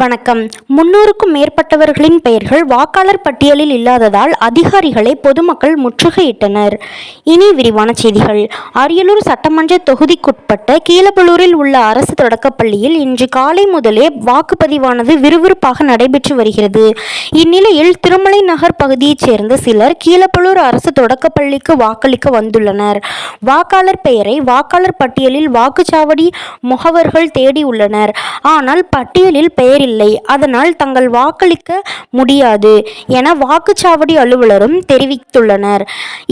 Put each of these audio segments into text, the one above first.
வணக்கம். முன்னூறுக்கும் மேற்பட்டவர்களின் பெயர்கள் வாக்காளர் பட்டியலில் இல்லாததால் அதிகாரிகளை பொதுமக்கள் முற்றுகையிட்டனர். இனி விரிவான செய்திகள். அரியலூர் சட்டமன்ற தொகுதிக்குட்பட்ட கீழப்பலூரில் உள்ள அரசு தொடக்கப்பள்ளியில் இன்று காலை முதலே வாக்குப்பதிவானது விறுவிறுப்பாக நடைபெற்று வருகிறது. இந்நிலையில் திருமலை நகர் பகுதியைச் சேர்ந்த சிலர் கீழப்பலூர் அரசு தொடக்கப்பள்ளிக்கு வாக்களிக்க வந்துள்ளனர். வாக்காளர் பெயரை வாக்காளர் பட்டியலில் வாக்குச்சாவடி முகவர்கள் தேடியுள்ளனர். ஆனால் பட்டியலில் பெயர் இல்லை. அதனால் தங்கள் வாக்களிக்க முடியாது என வாக்குச்சாவடி அலுவலரும் தெரிவித்துள்ளனர்.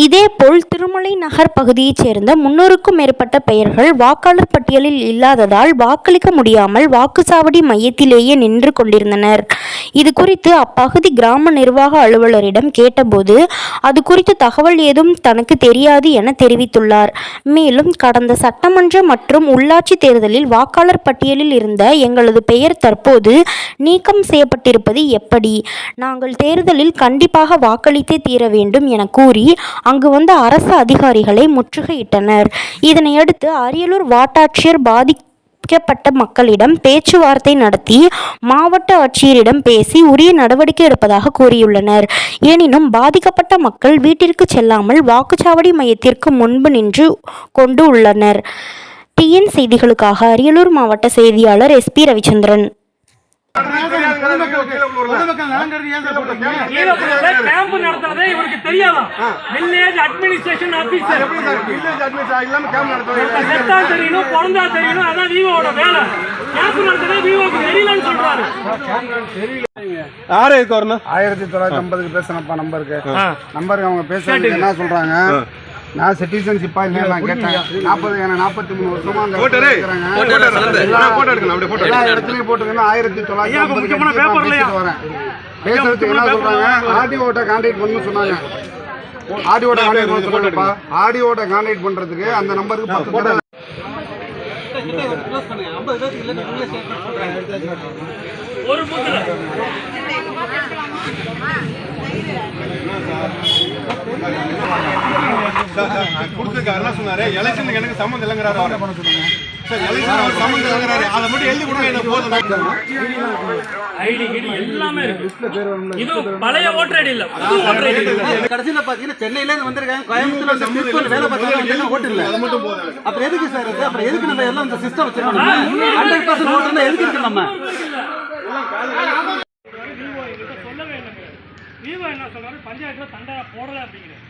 இதேபோல் திருமலை நகர் பகுதியைச் சேர்ந்த முன்னூறுக்கும் மேற்பட்ட பெயர்கள் வாக்காளர் பட்டியலில் இல்லாததால் வாக்களிக்க முடியாமல் வாக்குச்சாவடி மையத்திலேயே நின்று கொண்டிருந்தனர். இது குறித்து அப்பகுதி கிராம நிர்வாக அலுவலரிடம் கேட்டபோது அது குறித்து தகவல் ஏதும் தனக்கு தெரியாது என தெரிவித்துள்ளார். மேலும் கடந்த சட்டமன்ற மற்றும் உள்ளாட்சி தேர்தலில் வாக்காளர் பட்டியலில் இருந்த எங்களது பெயர் தற்போது நீக்கம் செய்யப்பட்டிருப்பது எப்படி? நாங்கள் தேர்தலில் கண்டிப்பாக வாக்களித்தே தீர வேண்டும் என கூறி அங்கு வந்த அரசு அதிகாரிகளை முற்றுகையிட்டனர். இதனையடுத்து அரியலூர் வட்டாட்சியர் பாதி பாதிக்கப்பட்ட மக்களிடம் பேச்சுவார்த்தை நடத்தி மாவட்ட ஆட்சியரிடம் பேசி உரிய நடவடிக்கை எடுப்பதாக கூறியுள்ளனர். எனினும் பாதிக்கப்பட்ட மக்கள் வீட்டிற்கு செல்லாமல் வாக்குச்சாவடி மையத்திற்கு முன்பு நின்று கொண்டு உள்ளனர். டிஎன் செய்திகளுக்காக அரியலூர் மாவட்ட செய்தியாளர் எஸ்பி ரவிச்சந்திரன். கேம்ப் நடத்துறதே இவருக்கு தெரியாதாம் வில்லேஜ் அட்மினிஸ்ட்ரேஷன் ஆபீசர் எப்படி சார் village administration இல்லாம camp நடத்துவீங்க? செத்தா தெரியணும் பிறந்தா தெரியணும் அதான் விவோட வேலை கேம்ப் நடத்துறதே விவோக்கு தெரியலன்னு சொல்றாரு யாரு இதுக்கு வரணும் ஆயிரத்தி தொள்ளாயிரத்தி ஐம்பதுக்கு பேசினப்பா நம்பருக்கு. நம்பருக்கு அவங்க பேசுறதுக்கு என்ன சொல்றாங்க? நான் சிட்டிசன்ஷிப்பா இல்லையா நான் கேட்டேன் நாற்பது எனக்கு நாற்பத்தி மூணு வருஷமா இருக்கிறேங்க. எல்லா- இடத்துலயும் போட்டுக்கணும் ஆயிரத்தி தொள்ளாயிரத்தி வரேன் பேசுறதுக்கு என்ன சொல்றாங்க ஆடியோட்ட கான்டாக்ட் பண்ணு சொன்னாங்க ஆடியோட கான்டாக்ட் பண்ண சொன்னாங்கப்பா ஆடியோட கான்டாக்ட் பண்றதுக்கு அந்த நம்பருக்கு பத்து பேர் ஒரு புத்துல கொடுத்துருக்காரு என்ன சொன்னாரு. எலெக்ஷனுக்கு எனக்கு சம்மந்தம் இல்லைங்கிறாரு அவரு. சார் எலெக்ஷன் அவர் சம்மந்தம் இல்லைங்கிறாரு. அதை மட்டும் எழுதி கொடுங்க எனக்கு போதும். ஐடி கிடி எல்லாமே இருக்கு. இது பழைய ஓட்டர் ஐடி இல்ல. புது ஓட்டர் ஐடி கடைசியில பாத்தீங்கன்னா சென்னையில இருந்து வந்திருக்காங்க. கோயம்புத்தூர்ல வேலை பார்த்தாங்க ஓட்டு இல்ல. அது மட்டும் போதும். அப்புறம் எதுக்கு சார் அப்புறம் எதுக்கு நம்ம எல்லாம் இந்த சிஸ்டம் வச்சிருக்கோம்? ஹண்ட்ரட் பர்சன்ட் ஓட்டு இருந்தா எதுக்கு இருக்கு நம்ம சொல்லவே இல்லை விவோ என்ன சொல்றாரு பஞ்சாயத்துல தண்டா போடல அப்படிங்கிறது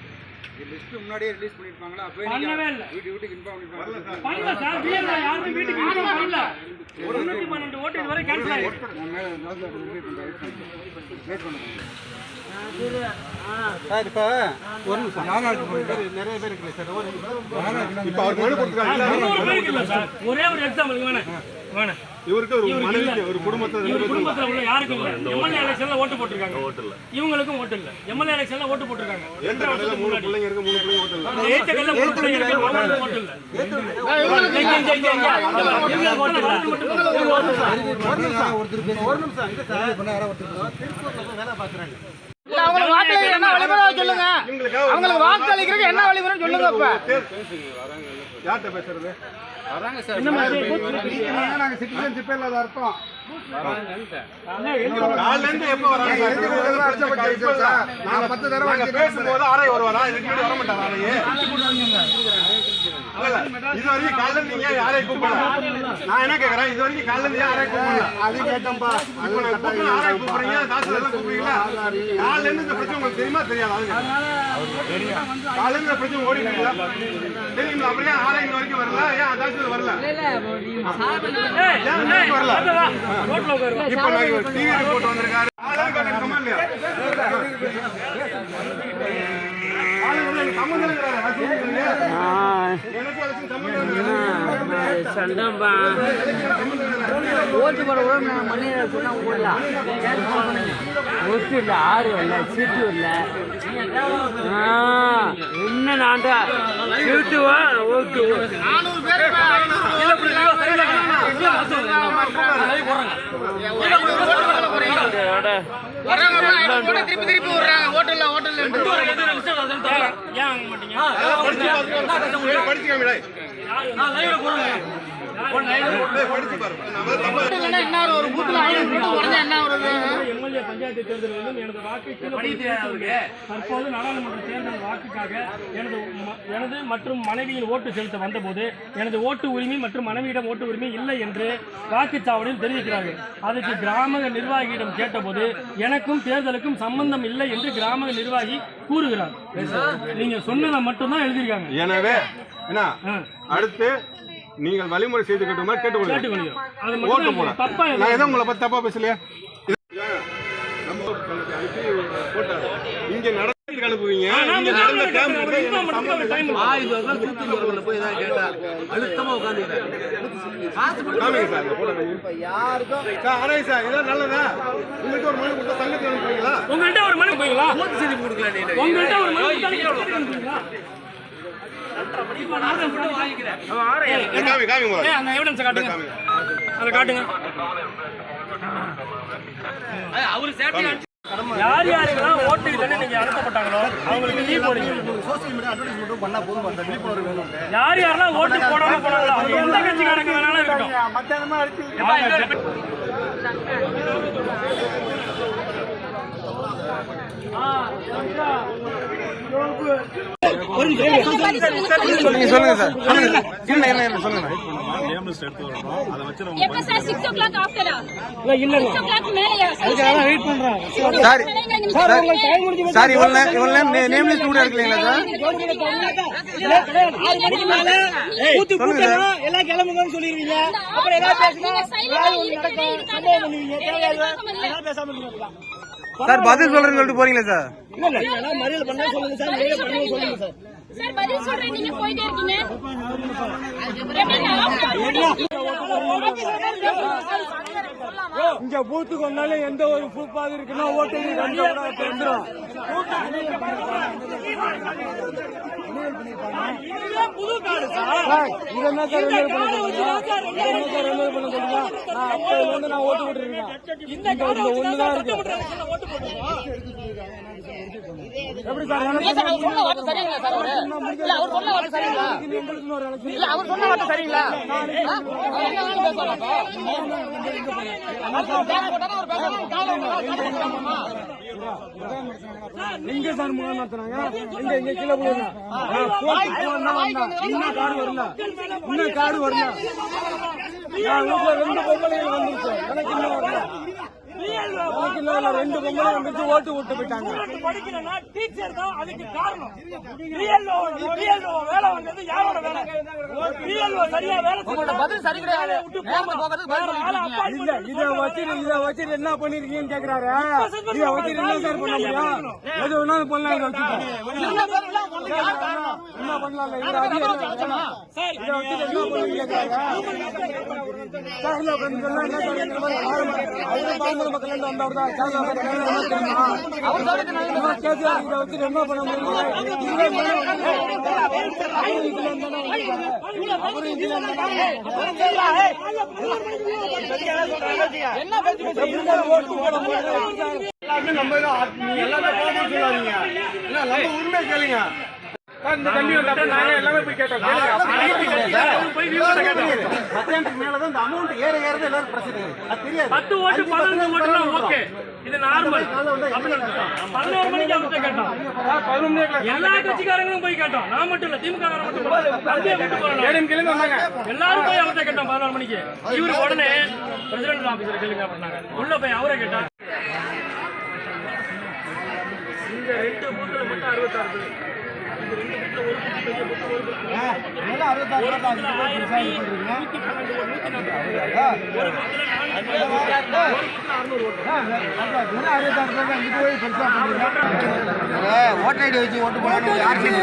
முன்னாடியே ரிலீஸ் பண்ணிருப்பாங்களா? பண்ணவே இல்லை. வீட்டுக்கு இன்ஃபார்ம் பண்ணிருப்பாங்க பண்ணல சார். விவோ யாருமே வீட்டுக்கு இன்ஃபார்ம் பண்ணல. முன்னூத்தி பன்னெண்டு ஓட்டு இதுவரை கேன்சல் ஆயிருக்கு. சார் இப்ப ஒரு நிமிஷம். நிறைய பேர் இருக்கு சார். ஒரு இப்ப அவர் மனு கொடுத்துருக்காங்க. நூறு பேருக்கு இல்ல சார். ஒரே ஒரு எக்ஸாம்பிள் வேணாம் வேணாம் இவருக்கு ஒரு மனைவிக்கு ஒரு குடும்பத்தை ரெண்டு இவர் குடும்பத்துல உள்ள யாருக்கும் இல்ல. எம்எல்ஏ எலெக்ஷன்ல ஓட்டு போட்டிருக்காங்க. ஓட்டு இல்ல இவங்களுக்கும் ஓட்டு இல்ல. எம்எல்ஏ எலெக்ஷன்ல ஓட்டு போட்டிருக்காங்க. ஏத்த கடையில மூணு பிள்ளைங்க இருக்கு மூணு பிள்ளைங்க ஓட்டு இல்லை. ஏத்த கல்ல மூணு பிள்ளைங்க இருக்கு, அவங்களுக்கு ஓட்டு இல்ல. இங்க, இங்க, இங்க, இங்க. இவங்களுக்கு ஓட்டு இல்ல. ஒரு நிமிஷம் ஒருத்தர் பேச ஒரு நிமிஷம் இல்ல. சார் திருப்பூர்ல வேலை பாக்குறாங்க அவங்களுக்கு வாக்களிக்க என்ன வழிமுறை சொல்லுங்க அவங்களுக்கு வாக்களிக்கிறதுக்கு என்ன வழிமுறை சொல்லுங்க இப்ப யார்கிட்ட பேசுறது? நாங்க சிட்டிசன்ஷிப்பே இல்லாத அர்த்தம்? நான் பத்து தடவை. பேசும்போது ஆரை வருவாரா? இதுக்கு வர மாட்டாரா ஆரையே. இது வரைக்கும் காலைல இருந்து நீங்க ஏன் யாரையும் கூப்பிடல. நான் என்ன கேக்குறேன்? இது வரைக்கும் காலைல இருந்து யாரையும் கூப்பிடல. அது கேட்டோம்ப்பா. அது இப்ப நான் கூப்பிடல யாரையும் கூப்பிடுறீங்க? தாசில் எல்லாம் கூப்பிடுறீங்களா? காலைல இருந்து இந்த பிரச்சனை உங்களுக்கு தெரியுமா? தெரியாது. அதுங்க. காலைல இருந்து இந்த பிரச்சனை ஓடி போயிடல தெரியும் அப்படியே ஏன் இங்க வரைக்கும் வரல? ஏன் தாசில் வரல? ஏன் வரல? இப்ப நான் டிவி ரிப்போர்ட் வந்திருக்காரு. ஆளுங்க இல்லையா? ஆளுங்க சம்மந்தம் இல்லைங்கிறாரு. ஓட்டு போட கூட மணி சொன்னா ஆறு சீட்டு என்ன நான்டா சீட்டு ஓட்டு திருப்பி திருப்பி விடுறாங்க. ஓட்டு இல்ல ஏன் வாங்க மாட்டீங்க? படிச்சு படிச்சுக்காமடா நான் லைவ்ல போறேன் எம்எல்ஏ பஞ்சாயத்து தேர்தலிலும் எனது வாக்கு தற்போது நாடாளுமன்ற தேர்தல் வாக்குக்காக எனது எனது மற்றும் மனைவியின் ஓட்டு செலுத்த வந்தபோது எனது ஓட்டு உரிமை மற்றும் மனைவியிடம் ஓட்டு உரிமை இல்லை என்று வாக்குச்சாவடியில் தெரிவிக்கிறார்கள் அதுக்கு கிராம நிர்வாகியிடம் கேட்டபோது எனக்கும் தேர்தலுக்கும் சம்பந்தம் இல்லை என்று கிராம நிர்வாகி கூறுகிறார் நீங்க சொன்னதை மட்டும்தான் எழுதியிருக்காங்க எனவே. அடுத்து நீங்கள் வழிமுறை செய்து கட்டுமாறு கேட்டுக்கொள்கிறேன் ஓட்டு தப்பா நான் எதுவும் உங்களை பத்தி தப்பா பேசலையா. இங்க அனுப்புவீங்களா? உங்கள்கிட்ட ஒரு மனு போய்ங்களா உங்கள்கிட்ட ஒரு மனு அந்த எவிடன்ஸ் காட்டுங்க. அதை காட்டுங்க. யார் யாருக்கெல்லாம் ஓட்டு தானே நீங்க அனுப்பப்பட்டாங்களோ அவங்களுக்கு லீவ் போடுங்க. சோசியல் மீடியா அட்வர்டைஸ்மெண்ட் பண்ணா போதும் அந்த விழிப்புணர்வு வேணும் யார் யாரெல்லாம் ஓட்டு போடாம போனாங்களோ அவங்க எந்த கட்சிக்காரங்க வேணாலும் இருக்கட்டும். மத்தியானமா இல்ல வெயிட் பண்றேன் சார் சார் இவ்வளவு நேரம் இவ்வளவு நேரம் நேம் லிஸ்ட் கூட எடுக்கலீங்களா சார் கூத்து கூட்டலாம் எல்லாம் கிளம்புங்கன்னு சொல்லிருவீங்க அப்புறம் ஏதாவது பேசினா சம்பவம் பண்ணுவீங்க தேவையில்லாத பேசாம இருக்கீங்க சார் பதில் சொல்றேன்னு சொல்லிட்டு போறீங்களா சார்? மறியல் பண்ணா சொல்லுங்க சார் மறியல் பண்ணுங்க சொல்லுங்க சார். சார் பதில் சொல்றேன் நீங்க போயிட்டே இருக்கீங்க. இங்க பூத்துக்கு வந்தாலும் எந்த ஒரு ப்ரூஃபாவது இருக்குன்னா ஓட்டு சார். இது என்ன சார் ரெண்டு பண்ண சொல்லுங்க என்ன சார் எப்படி சார் அவர் சொன்ன வார்த்தை சரிங்களா எங்க சார் முகாம் நடத்துனாங்க எங்க எங்க கீழே போடுங்க போட்டு போனா வந்தா இன்னும் காடு வரல. இன்னும் காடு வரல. நான் வீட்டுல ரெண்டு பொம்பளைகள் வந்துருச்சு. எனக்கு இன்னும் வரல எனக்கு இன்னும் வரல. ரெண்டு பொம்பளை வந்துச்சு ஓட்டு விட்டு போயிட்டாங்க. படிக்கிறேன்னா டீச்சர் தான் அதுக்கு காரணம். பிஎல்ஓ பிஎல்ஓ வேலை வந்தது யாரோட வேலை? பிஎல்ஓ சரியா வேலை பதில் சரி கிடையாது. இல்ல இத வச்சு இத வச்சு என்ன பண்ணிருக்கீங்கன்னு கேக்குறாரு? இத வச்சு என்ன சார் பண்ண முடியும்? எது வேணாலும் பண்ணலாம் என்ன பண்ணலாம் அவரு பாமர மக்கள் வந்தவர் தான் வச்சு என்ன பண்ண முடியும் நம்ம எல்லாமே போகணும்னு சொல்லாதீங்க. இல்ல, நம்ம உரிமை கேளுங்க. இந்த தண்ணி வந்தப்ப நாங்க எல்லாமே போய் கேட்டோம். மத்தியானத்துக்கு மேலதான் இந்த அமௌண்ட் ஏற ஏறது எல்லாரும் பிரச்சனை. அது தெரியாது. பத்து ஓட்டு பதினஞ்சு ஓட்டுலாம் ஓகே இது நார்மல் பதினோரு மணிக்கு அவர்கிட்ட கேட்டோம். எல்லா கட்சிக்காரங்களும் போய் கேட்டோம். நான் மட்டும் இல்ல திமுக மட்டும். எல்லாரும் போய் அவர்கிட்ட கேட்டோம் பதினோரு மணிக்கு. இவரு உடனே பிரசிடென்ட் ஆபீசர் கேளுங்க அப்படின்னாங்க. உள்ள போய் அவரை கேட்டா இங்க ரெண்டு பூத்துல மட்டும் அறுபத்தாறு பேர். இந்த ஓட்டு ஓட்டர் ஐடி வச்சு ஓட்டு போடணும். யார் ஆறு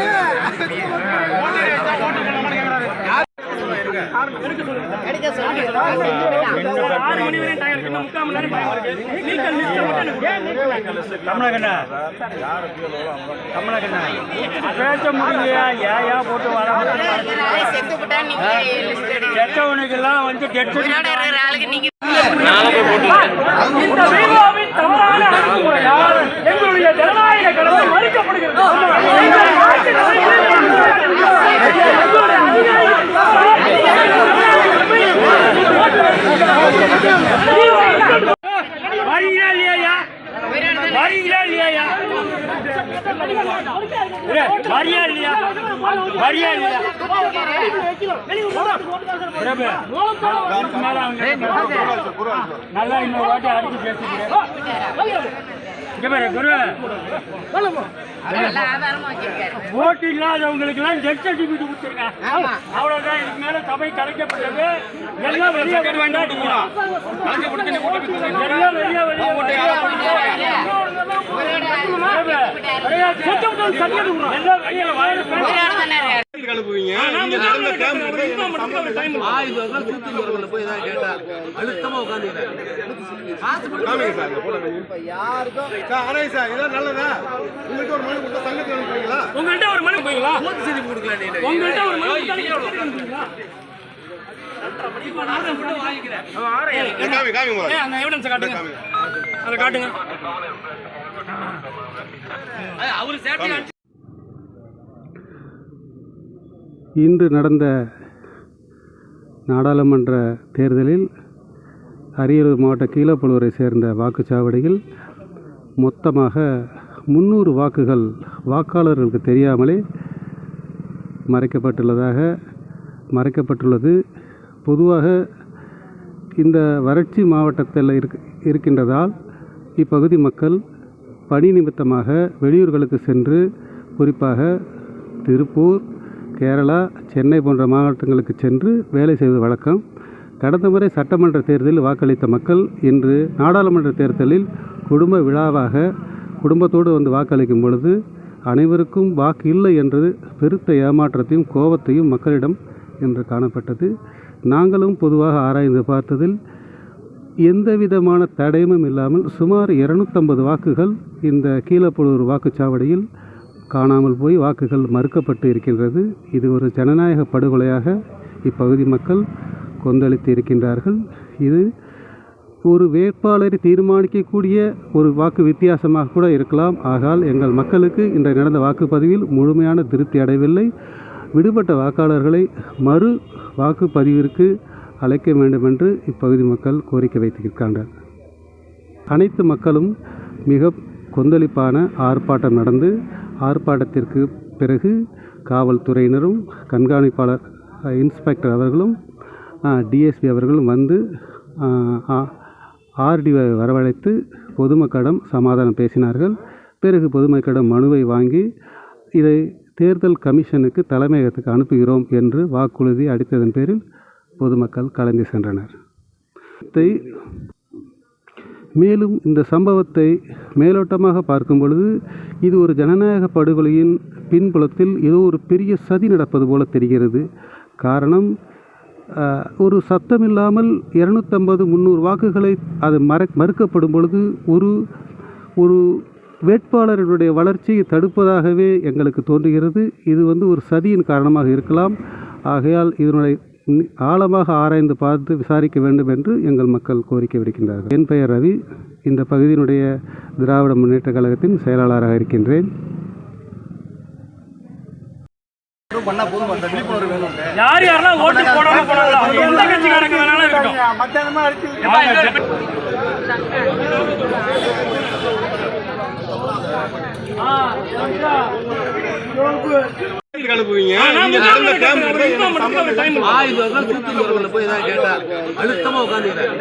முடியலையா போட்டு வர செத்தவனுக்கெல்லாம் வந்து இந்த வீடியோவின் தவறான அணுகுமுறையால் வரீங்களா இல்லையா வரீங்களா இல்லையா வரியா இல்லையா வரியா இல்லையா நல்லா இன்னொரு வாட்டி அடிச்சு பேசுகிறேன் ஓட்டு இல்லாதவங்களுக்கு எல்லாம் டெத் சர்டிபிகேட் கொடுத்துருங்க. அவ்வளவுதான் இதுக்கு மேல சபை கலைக்கப்பட்டது. எல்லாம் வெளியே வர வேண்டாம் எல்லாம் வெளியே வெளியே வெளியே நீங்க நடந்த வரவங்கள போய் ஏதாவது கேட்டா. அழுத்தமா உட்காந்துக்கிறேன். காமிங்க சார் இங்க போடுங்க. சார் அரை சார் இதெல்லாம் நல்லதா? உங்களுக்கு ஒரு மனு கொடுத்தா சங்கத்தில் அனுப்புவீங்களா உங்கள்கிட்ட ஒரு மனு போய்ங்களா சரி கொடுக்கல நீ உங்கள்கிட்ட ஒரு மனு கொடுத்தா நீங்க எப்படி அனுப்புவீங்களா? ஏய், காமி காமி முதல்ல. ஏய், அந்த எவிடன்ஸ் காட்டுங்க. அதை காட்டுங்க. இன்று நடந்த நாடாளுமன்ற தேர்தலில் அரியலூர் மாவட்ட கீழப்பழுவரை சேர்ந்த வாக்குச்சாவடியில் மொத்தமாக முந்நூறு வாக்குகள் வாக்காளர்களுக்கு தெரியாமலே மறைக்கப்பட்டுள்ளதாக மறைக்கப்பட்டுள்ளது. பொதுவாக இந்த வறட்சி மாவட்டத்தில் இருக் இருக்கின்றதால் இப்பகுதி மக்கள் பணி நிமித்தமாக வெளியூர்களுக்கு சென்று குறிப்பாக திருப்பூர் கேரளா சென்னை போன்ற மாவட்டங்களுக்கு சென்று வேலை செய்வது வழக்கம். கடந்த முறை சட்டமன்ற தேர்தலில் வாக்களித்த மக்கள் இன்று நாடாளுமன்ற தேர்தலில் குடும்ப விழாவாக குடும்பத்தோடு வந்து வாக்களிக்கும் பொழுது அனைவருக்கும் வாக்கு இல்லை என்றது பெருத்த ஏமாற்றத்தையும் கோபத்தையும் மக்களிடம் என்று காணப்பட்டது. நாங்களும் பொதுவாக ஆராய்ந்து பார்த்ததில் எந்த விதமான தடயமும் இல்லாமல் சுமார் இரநூத்தம்பது வாக்குகள் இந்த கீழப்பழுவூர் வாக்குச்சாவடியில் காணாமல் போய் வாக்குகள் மறுக்கப்பட்டு இருக்கின்றது. இது ஒரு ஜனநாயக படுகொலையாக இப்பகுதி மக்கள் கொந்தளித்து இருக்கின்றார்கள். இது ஒரு வேட்பாளரை தீர்மானிக்கக்கூடிய ஒரு வாக்கு வித்தியாசமாக கூட இருக்கலாம். ஆகால் எங்கள் மக்களுக்கு இன்றைய நடந்த வாக்குப்பதிவில் முழுமையான திருப்தி அடையவில்லை. விடுபட்ட வாக்காளர்களை மறு வாக்குப்பதிவிற்கு அழைக்க வேண்டும் என்று இப்பகுதி மக்கள் கோரிக்கை வைத்திருக்கின்றனர் அனைத்து மக்களும் மிக கொந்தளிப்பான ஆர்ப்பாட்டம் நடந்து ஆர்ப்பாட்டத்திற்கு பிறகு காவல்துறையினரும் கண்காணிப்பாளர் இன்ஸ்பெக்டர் அவர்களும் டிஎஸ்பி அவர்களும் வந்து ஆர்டிஓவை வரவழைத்து பொதுமக்களிடம் சமாதானம் பேசினார்கள். பிறகு பொதுமக்களிடம் மனுவை வாங்கி இதை தேர்தல் கமிஷனுக்கு தலைமையகத்துக்கு அனுப்புகிறோம் என்று வாக்குறுதி அளித்ததன் பேரில் பொதுமக்கள் கலந்து சென்றனர். மேலும் இந்த சம்பவத்தை மேலோட்டமாக பார்க்கும் பொழுது இது ஒரு ஜனநாயக படுகொலையின் பின்புலத்தில் ஏதோ ஒரு பெரிய சதி நடப்பது போல தெரிகிறது. காரணம் ஒரு சத்தமில்லாமல் இரநூத்தம்பது முந்நூறு வாக்குகளை அது மற மறுக்கப்படும் பொழுது ஒரு ஒரு வேட்பாளர்களுடைய வளர்ச்சியை தடுப்பதாகவே எங்களுக்கு தோன்றுகிறது. இது வந்து ஒரு சதியின் காரணமாக இருக்கலாம். ஆகையால் இதனுடைய ஆழமாக ஆராய்ந்து பார்த்து விசாரிக்க வேண்டும் என்று எங்கள் மக்கள் கோரிக்கை விடுக்கின்றார்கள் என் பெயர் ரவி. இந்த பகுதியினுடைய திராவிட முன்னேற்ற கழகத்தின் செயலாளராக இருக்கின்றேன். யார் யாரெல்லாம் ஓட்டு போடாம போனாங்களோ எந்த கட்சிக்காரங்க வேணாலும் அழுத்தமா உட்காந்துக்கிறேன்.